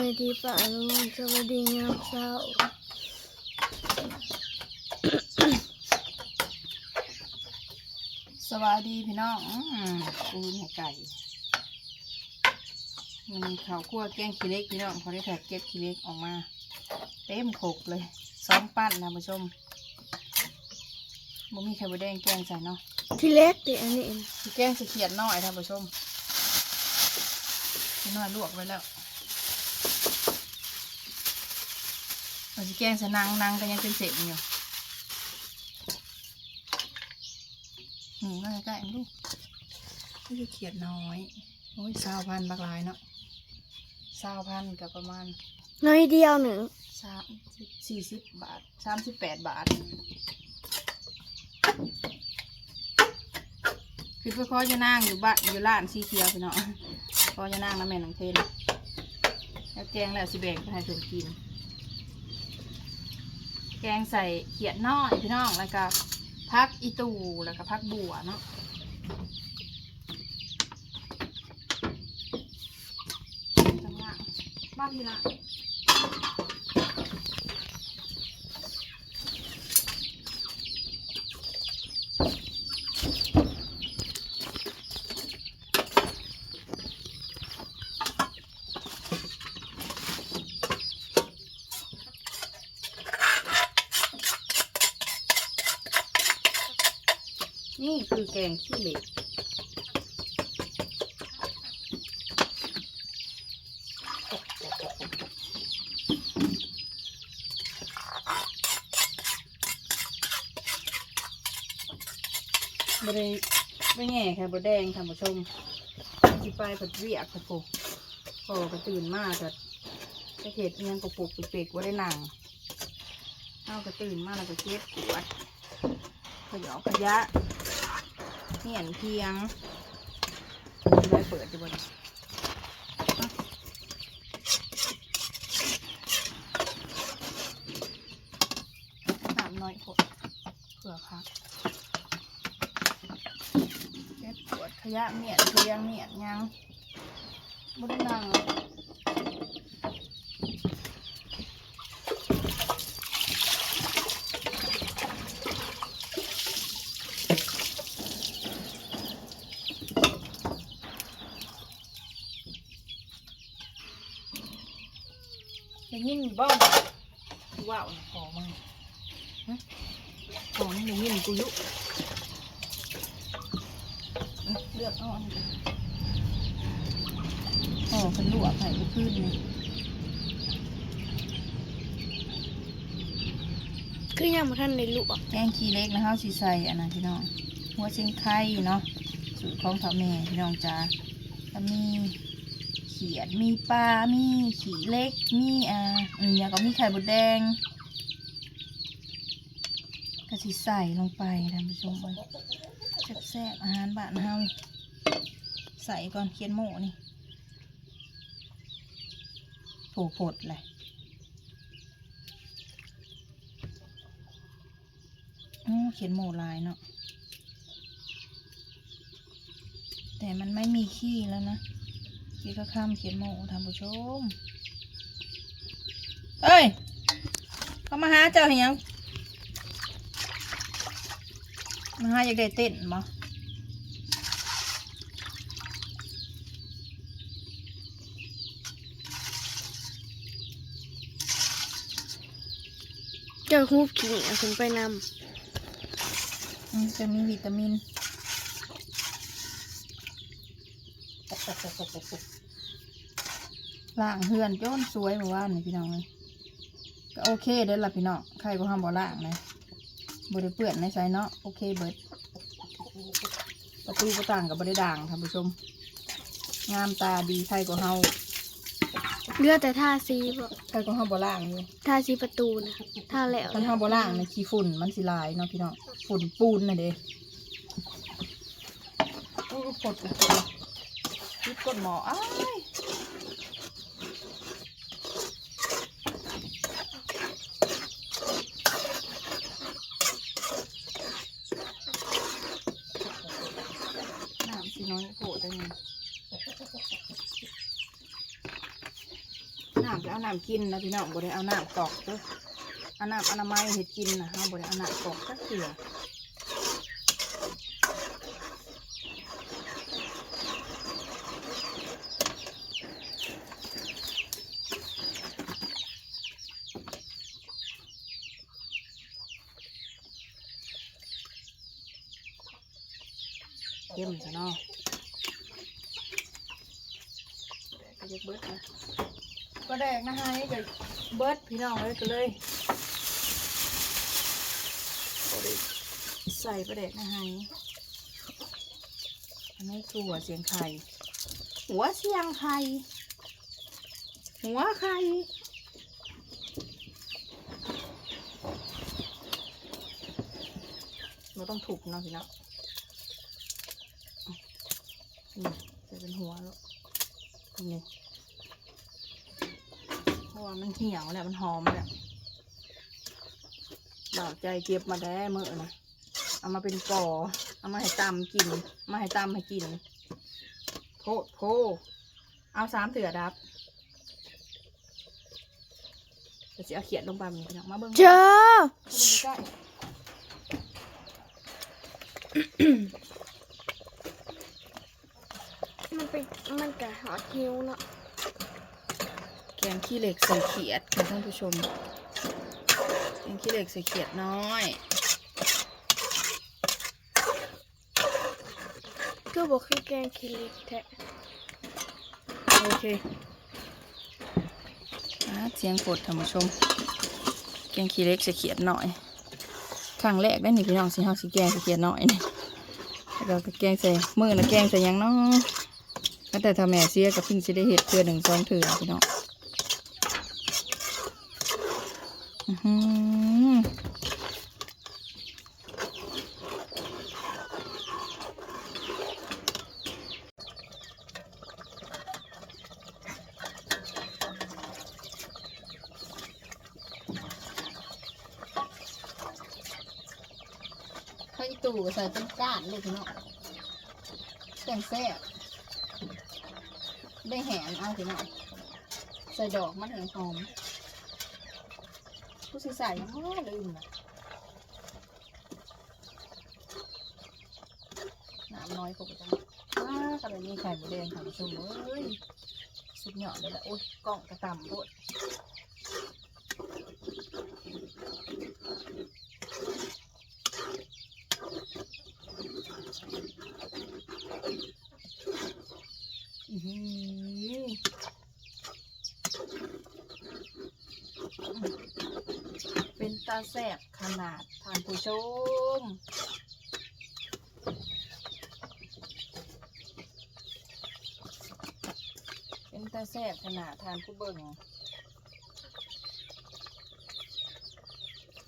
วัสดีป่าลุงสวัสดีงามเศร้าสวัสดีพี่น้องอืมปูนให้ไก่มันข้าวคั่วแกงขี้เล็กพี่น้องเขาได้แถกเก็บขี้เล็กออกมา เต็มโขกเลยซ้อมปั้นนะผู้ชมบ่มีไข่บดแดงแกงใส่เนาะที่เล็กดิอันนี้แกงสิเขียดน้อยท่านผู้ชมพี่น้อยลวกไว้แล้ว เราสิแกงใส่นางนางก็ยังเป็นเศษอยู่นี่มาใกล้ๆลูกนี่จะเขียดน้อย โอ้ยสาวพันบักหลายเนาะสาวพันกับประมาณ น้อยเดียวหนึ่งสามสิบสี่สิบบาทสามสิบแปดบาท คือเพื่อขอจะนั่งอยู่บ้านอยู่ร้านสีเขียวพี่น้องขอจะนั่งน้ำแม่น้องเทนแล้วแกงแล้วสิแบ่งไปให้เพิ่นกิน แกงใส่เขียดน้อยพี่น้องแล้วก็พักอีตูแล้วก็พักบัวเนาะจังหวะบ้านพี่ละ นี่คือแกงขี้เหล็กบริไม่แง่ค่ะบดแดงท่านผู้ชมสิไปผัดเวียกผัดโปกพอก็ตื่นมากแต่ก็จะเห็ดอิหยังกระปุกเปกๆว่าได้นั่งเอาก็ตื่นมากแล้วก็เก็บขวดขยอขยะ เหียนเพียงได้เปิดอยู่บนน้ำน้อยพดเผื่อพักเก็บปวดขยะเมียนเพียงเมียนยังบนนัง ยินบ่ว้าวขอมึงฮะขอมึงจะยินกูอยุเลือกเอาอันนี้โอ้เป็นลวกไข่ก็ขึ้นนี่คือยังมาท่านในลวกแกงขี้เล็กนะเฮาสิใส่อันนั้นพี่น้องหัวเชียงไข่เนาะสูตรของเฒ่าแม่พี่น้องจ้าก็มีเขียด มีปลา มีขีเล็ก มีอ่าอืมแล้วก็มีไข่บดแดงก็สิใส่ลงไปท่านผู้ชมเบิ่งแซ่บๆอาหารบ้านเฮาใส่ก่อนเคียนหมูนี่โผล่ผดเลยเขียนโมลายเนาะแต่มันไม่มีขี้แล้วนะ ขี้ก็ข้ามเขียนโมท่านผู้ชมเอ้ยเขามาหาเจ้าเห็นยังมาหาอยากได้เต้นบ่เจ้าฮูบขิงเอาขึ้นไปนอืมจะมีวิตามิน ล่างเฮือนจ้นสวยเมื่อวานนี่พี่น้องเลยก็โอเคเด้อล่ะพี่น้องใครก็ห้ามบ่ล่างเลยบริเปื่อนในไซเนาะโอเคเบิดประตูประต่างกับบริด่างท่านผู้ชม งามตาดีใครก็เฮาำเลือดแต่ท่าซีบ่ใครก็เฮาบ่ล่างอยู่ท่าซีประตูนะท่าแล้วคันเฮาบ่ล่างในขี้ฝุ่นมันสิลายเนาะพี่น้องฝุ่นปูนน่ะเด้โอ้ยปวดปวดปวด ยิบกดหมออ้ายน้ำสิน้อยโผล่ได้ไงน้ำก็เอาน้ำกินนะพี่น้องบ่ได้เอาน้ำกรอกเด้อเอาน้ำอนามัยเห็ดกินนะเฮาบ่ได้เอาน้ำกรอกสักเถื่อ เข้มซะเนาะก็จะเบิดนะก็แดกนะฮะนี่ก็เบิดพี่น้องเลยก็เลยเอาดิใส่ประเด็กนะฮะนี่อันนี้คือหัวเสียงไข่ หัวเสียงไข่ หัวไข่เราต้องถูกเนาะพี่เนาะนี่จะ เป็นหัวแล้วนี่เพราะว่ามันเหี่ยวแหละมันหอมแหละดอกใจเจ็บมาได้เมื่อนะเอามาเป็นก่อเอามาให้ตำกิน มาให้ตำให้กินโพดโพเอาสามเถื่อดับเดี๋ยวจะเอาเขียดลงไปมันพี่น้องมาเบิ้งเจอใกล้ มันเป็นมันกะหอดหิวเนาะแกงขี้เหล็กใส่เขียดค่ะท่านผู้ชมแกงขี้เหล็กใส่เขียดน้อยก็บอกคือแกงคิริกแท้โอเคอ่าเสียงฝดท่านผู้ชม แกงขี้เหล็กใส่เขียดน้อยครั้งแรกได้นี่พี่น้องสิเฮาสิแกงใส่เขียดน้อยนี่แล้วก็แกงใส่มือนะแกงใส่หยังเนาะ แล้วแต่ถ้าแม่เสียก็เพิ่งสิได้เห็ดเทื่อหนึ่งสองเถื่อพี่น้องอื้อหือข้าวอีตู่ก็ใส่เป็นก้านเลยพี่น้องแซ่บแซ่บ ได้แหนเอาพี่น้องใส่ดอกมันหอมๆผู้สิใส่ยังไม่ลืมนะน้ำน้อยปกติอ้าขนาดนี้ไข่หมูแดงค่ะผู้ชมเอ้ยสุดยอดเลยละโอ้ยกล้องกระต่ำโคตร อื้อหือเป็นตา แสบขนาดท่านผู้ชมเป็นตาแสบขนาดทานผู้เบิ่ง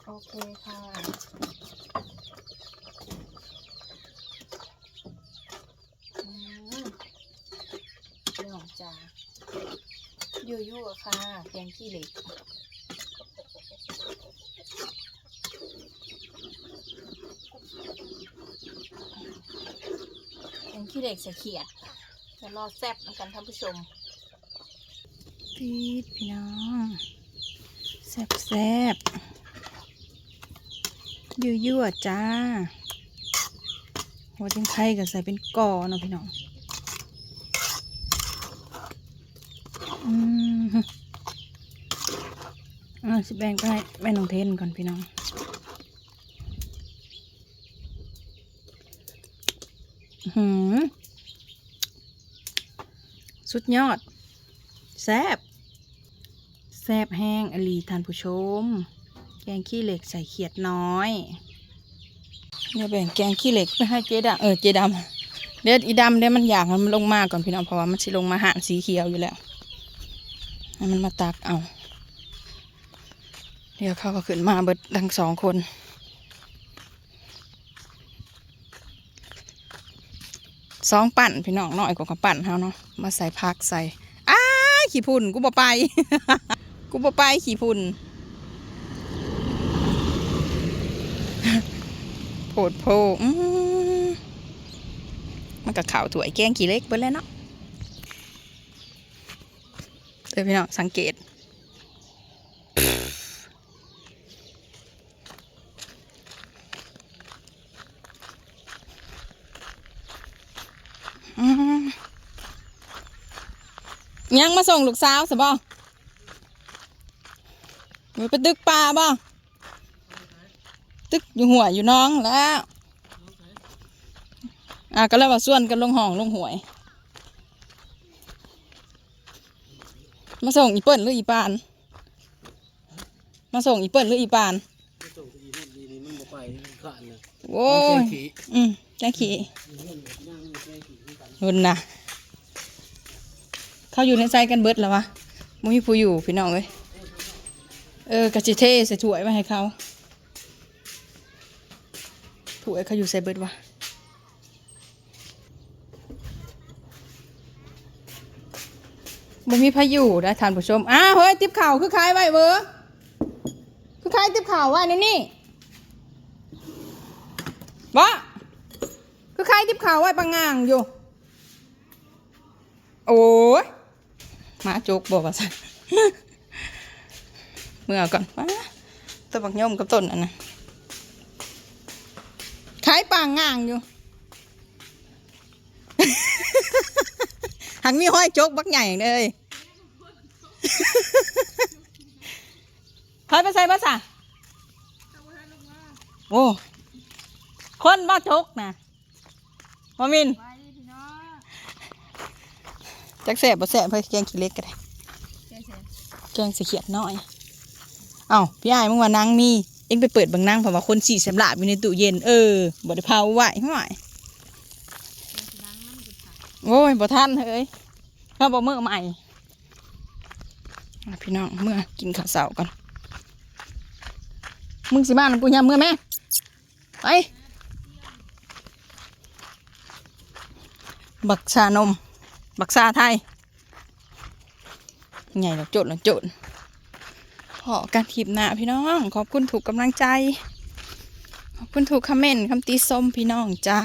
โอเคค่ะ อืมพี่องจ้ายู่ยู่ๆค่ะแกงขี้เหล็กแกงขี้ เหล็กใส่เขียดจะรอแซ่บนกันท่านผู้ชมปีดพี่น้องแซ่บแซ่บยู่ยู่ๆจ้าหัวจิงไข่ก็ใส่เป็นกอเนาะพี่น้องอืมอ่าสิแบ่งไปให้แม่น้องเทนก่อนพี่น้อง อื้อ หือสุดยอด แซบแซบแห้งอลีท่านผู้ชม แกงขี้เหล็กใส่เขียดน้อยเดี๋ยวแบ่งแกงขี้เหล็กไปให้เจ๊ดำเออเจ๊ดำเดี๋ยวอีดำเดี๋ยวมันอยากมันลงมาก่อนพี่น้องเพราะว่ามันสิลงมาหานสีเขียวอยู่แล้วให้มันมาตักเอา เดี๋ยวเขาก็ขึ้นมาเบิดทั้งสองคน สองปั่นพี่น้องน้อยกว่ากับปั่นเขาเนาะมาใส่พักใส่อ้าขี่พุ่นกูบ่ไป กูบ่ไปขี่พุ่นโผดโพอืมมันกับข่าวถวยแกงขี้เล็กเบิดแล้วเนาะเดี๋ยวพี่น้องสังเกต อืม ยังมาส่งลูกสาวสิบ่อยู่ไปตึกปลาบ่ตึกอยู่หัวอยู่น้องแล้วอะก็แล้วว่าส่วนกันลงห้องลงหวย มาส่งอีเปิ้ลหรืออีปาน มาส่งอีเปิ้ลหรืออีปานส่งอีนี่ดีนี่มันบ่ไปมันขาดเลยโอ้ยขี่อืมแจ้ขี่นั่งแค่ขี่นี่กันหุ่นนะ เขาอยู่ในใจกันเบิดแล้ววะมุ้ยผู้อยู่พี่น้องเอ้ยเออกะจิเทใส่ถ้วยมาให้เขาถ้วยเขาอยู่ใส่เบิดวะบ่มีพายุได้ท่านผู้ชม อ้าวเฮ้ย ติบข่าวคือใคล้ายไว้เบอร์คือใคล้ายติบข่าวไว้ในนี่บ่คือใคล้ายติบข่าวไว้ปังงางอยู่ โอ้ย หมาจุกบอกว่าสันเมื่อก่อนว้าตัวบักย่อมกับต้นอันนะขายปางง่างอยู่ หังมีห้อยจกบักใหญ่เลยพายไปใส่ภาษาโอ้ คนบ่จกนะมามิน จักแสบบ่แสบเพื่อแกงขี้เล็กก็ได้แกงสีเขียดน้อย เอ้าพี่อ้ายมึงว่านางมี เอ็งไปเปิดเบางนางเพราะว่าคนสีสำลาบอยู่ในตู้เย็น เออบ่ได้เผาไว้ห่วยโอ้ยบ่ทันเฮ้ยเขาบอกเมื่อใหม่อะพี่น้องเมื่อกินข้าวเสาก่อนมึงสิบ้านกูยามเมื่อแม่ไปบักชานม บักซาไทยใหญ่หลักโจดหลักโจดพอการทีบหน้าพี่น้อง ขอบคุณถูกกำลังใจ ขอบคุณถูกคอมเมนต์คำตีส้มพี่น้องจ้า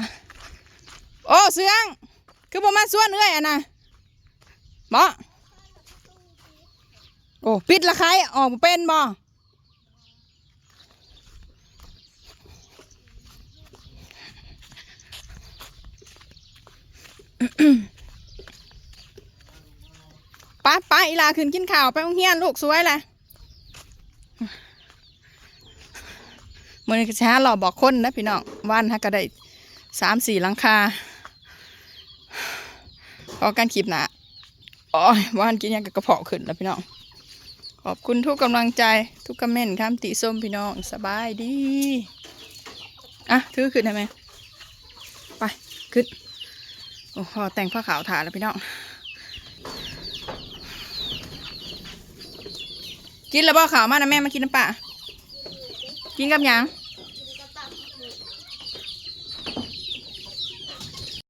โอ้เสืองคือบ่มาส่วนเอ้ยอะนะบ่โอ้ปิดละใครออกเป็นบ่ ป้าอีลาขึ้นกินข้าวไปโรงเรียนลูกสวยแหละมือนช้าหล่อบอกคนนะพี่น้องวันฮะก็ได้สามสี่หลังคาพอการขีบหนาอ้ยวันกินยังกับกระเพาะขึ้นแล้วพี่น้อง ขอบคุณทุกกำลังใจทุกคอมเมนต์คำติส้มพี่น้องสบายดี อะถือขึ้นได้ไหมไป ขึ้น โอ้โหแต่งผ้าขาวถ่าแล้วพี่น้อง กินแล้วบ่ขาวมานะแม่มากินน้ำปลากินกับหยัง